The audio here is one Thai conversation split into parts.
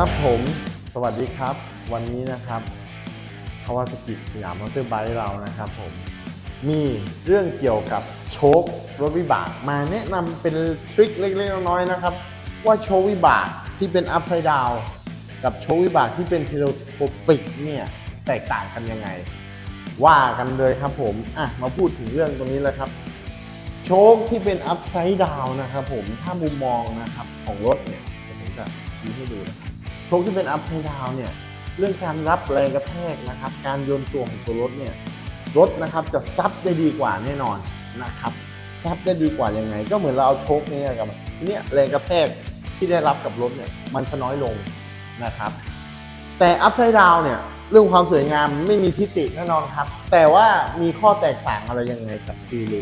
ครับผม สวัสดีครับ วันนี้นะครับคาวาสกิสยามมอเตอร์ไบค์เรานะครับผม มีเรื่องเกี่ยวกับโชครถวิบากมาแนะนำเป็นทริคเล็กๆน้อยๆนะครับ ว่าโชควิบากที่เป็นอัพไซด์ดาวกับโชควิบากที่เป็นเทเลสโคปิกเนี่ยแตกต่างกันยังไง ว่ากันเลยครับผม อะ มาพูดถึงเรื่องตรงนี้เลยครับ โชคที่เป็นอัพไซด์ดาวนะครับผมถ้ามุมมองนะครับของรถเนี่ยผมจะชี้ให้ดูนะครับ ชคที่เป็นอัพไซด์ดาวเนี่ยเรื่องการรับแรงกระแทกนะครับ การโยนตัวของตัวรถเนี่ยรถนะครับจะซับได้ดีกว่าแน่นอนนะครับซับได้ดีกว่ายังไง ก็เหมือนเราเอาโชคเนี่ยกับเนี่ยแรงกระแทกที่ได้รับกับรถเนี่ยมันจะน้อยลงนะครับ แต่อัพไซด์ดาวเนี่ยเรื่องความสวยงามไม่มีทิฏฐิแน่นอนครับ แต่ว่ามีข้อแตกต่างอะไรยังไงกับทีเล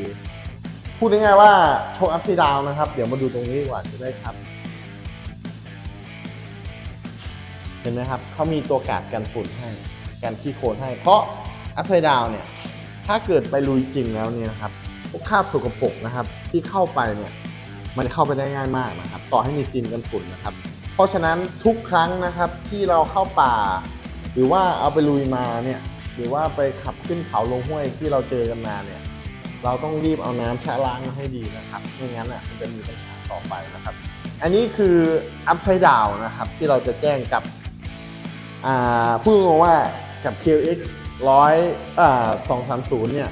พูดง่ายๆว่าโชว์อัพไซด์ดาวนะครับ เดี๋ยวมาดูตรงนี้ดีกว่าจะได้ชัด เห็นไหมครับเขามีตัวกาดกันฝุ่นให้กันขี้โคลนให้ เพราะอัพไซด์ดาวเนี่ยถ้าเกิดไปลุยจริงแล้วเนี่ยนะครับพวกคราบสกปรกนะครับ ที่เข้าไปเนี่ยมันเข้าไปได้ง่ายมากนะครับ ต่อให้มีซีนกันฝุ่นนะครับ เพราะฉะนั้นทุกครั้งนะครับที่เราเข้าป่า หรือว่าเอาไปลุยมาเนี่ยหรือว่าไปขับขึ้นเขาลงห้วยที่เราเจอกันมาเนี่ยเราต้องรีบเอาน้ำชะล้างมาให้ดีนะครับไม่งั้นอะมันจะมีปัญหาต่อไปนะครับ อันนี้คือ upside down นะครับที่เราจะแจ้งกับ พูดตรงๆว่ากับ QX 100อ่า230 เนี่ย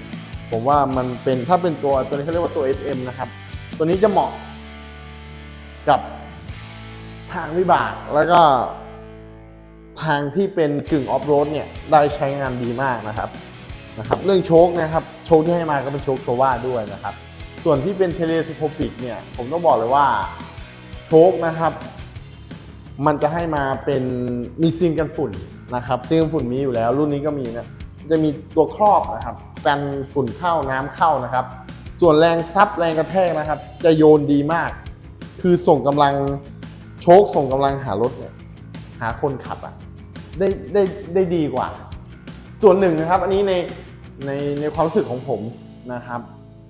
ผมว่ามันเป็นถ้าเป็นตัวตัวนี้เขาเรียกว่าตัว FM นะครับ ตัวนี้จะเหมาะกับทางวิบากแล้วก็ทางที่เป็นกึ่งออฟโรดเนี่ย ได้ใช้งานดีมากนะครับนะครับ เรื่องโชคนะครับ โชคที่ให้มาก็เป็นโชคโชว่าด้วยนะครับ ส่วนที่เป็นเทเลสโคปิกเนี่ย ผมต้องบอกเลยว่าโชคนะครับ มันจะให้มาเป็นมีซิงกันฝุ่นนะครับซิงกันฝุ่นมีอยู่แล้ว รุ่นนี้ก็มีนะจะมีตัวครอบนะครับกันฝุ่นเข้าน้ำเข้านะครับ ส่วนแรงซับแรงกระแทกนะครับ จะโยนดีมาก คือส่งกำลังโชคส่งกำลังหารถเนี่ยหาคนขับอะได้ได้ได้ดีกว่า ส่วนหนึ่งนะครับ อันนี้ในในในความรู้สึกของผมนะครับ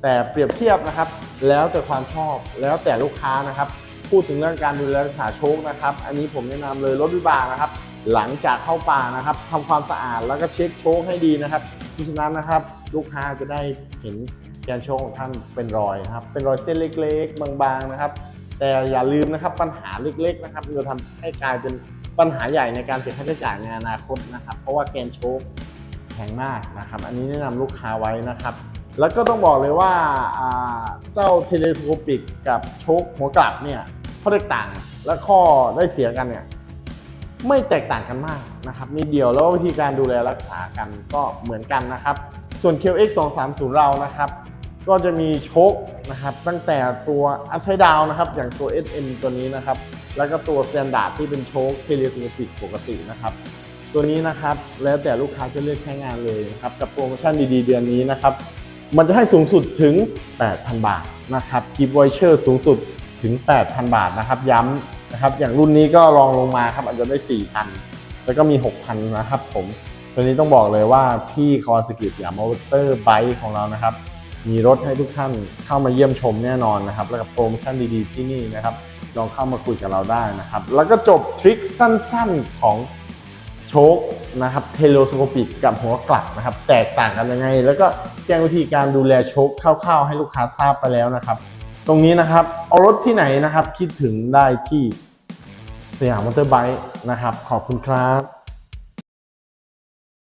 แต่เปรียบเทียบนะครับ แล้วแต่ความชอบแล้วแต่ลูกค้านะครับ พูดถึงเรื่องการดูแลรักษาโชคนะครับ อันนี้ผมแนะนำเลยรถวิบากนะครับ หลังจากเข้าป่านะครับทำความสะอาดแล้วก็เช็คโชคให้ดีนะครับเพราะฉะนั้นนะครับลูกค้าจะได้เห็นแกนโชคของท่านเป็นรอยครับ เป็นรอยเส้นเล็กๆ บางๆนะครับ แต่อย่าลืมนะครับปัญหาเล็กๆนะครับจะทำให้กลายเป็นปัญหาใหญ่ในการเสียค่าใช้จ่ายในอนาคตนะครับ เพราะว่าแกนโชคแพงมากนะครับ อันนี้แนะนำลูกค้าไว้นะครับแล้วก็ต้องบอกเลยว่าอ่าเจ้าเทเลสโคปิกกับโชคหัวกลับเนี่ย ข้อแตกต่างและข้อได้เสียกันเนี่ยไม่แตกต่างกันมากนะครับนิดเดียวแล้ววิธีการดูแลรักษากันก็เหมือนกันนะครับ ส่วน QX 230เรานะครับ ก็จะมีโชคนะครับตั้งแต่ตัวอั s ไซด์ดาวนะครับอย่างตัว SM ตัวนี้นะครับ แล้วก็ตัว Standard ที่เป็นโชคเทเลสโคปิกปกตินะครับตัวนี้นะครับแล้วแต่ลูกค้าจะเลือกใช้งานเลยนะครับกับโปรโมชั่นดีๆ เดือนนี้นะครับ มันจะให้สูงสุดถึง 8,000 บาทนะครับกิฟต์วอยเชอร์สูงสุด ถึง 8,000 บาทนะครับ ย้ำนะครับ อย่างรุ่นนี้ก็รองลงมาครับอาจจะได้ 4,000 แล้วก็มี 6,000 นะครับผมตัวนี้ต้องบอกเลยว่าที่คอสกิสยามมอเตอร์ไบค์ของเรานะครับ มีรถให้ทุกท่านเข้ามาเยี่ยมชมแน่นอนนะครับ แล้วกับโปรโมชั่นดีๆที่นี่นะครับ ลองเข้ามาคุยกับเราได้นะครับ แล้วก็จบทริคสั้นๆของโชคนะครับเทเลสโคปิกกับหัวกลับนะครับ แตกต่างกันยังไง แล้วก็แจ้งวิธีการดูแลโชคคร่าวๆให้ลูกค้าทราบไปแล้วนะครับ ตรงนี้นะครับ เอารถที่ไหนนะครับ คิดถึงได้ที่สยามมอเตอร์ไบค์นะครับ ขอบคุณครับ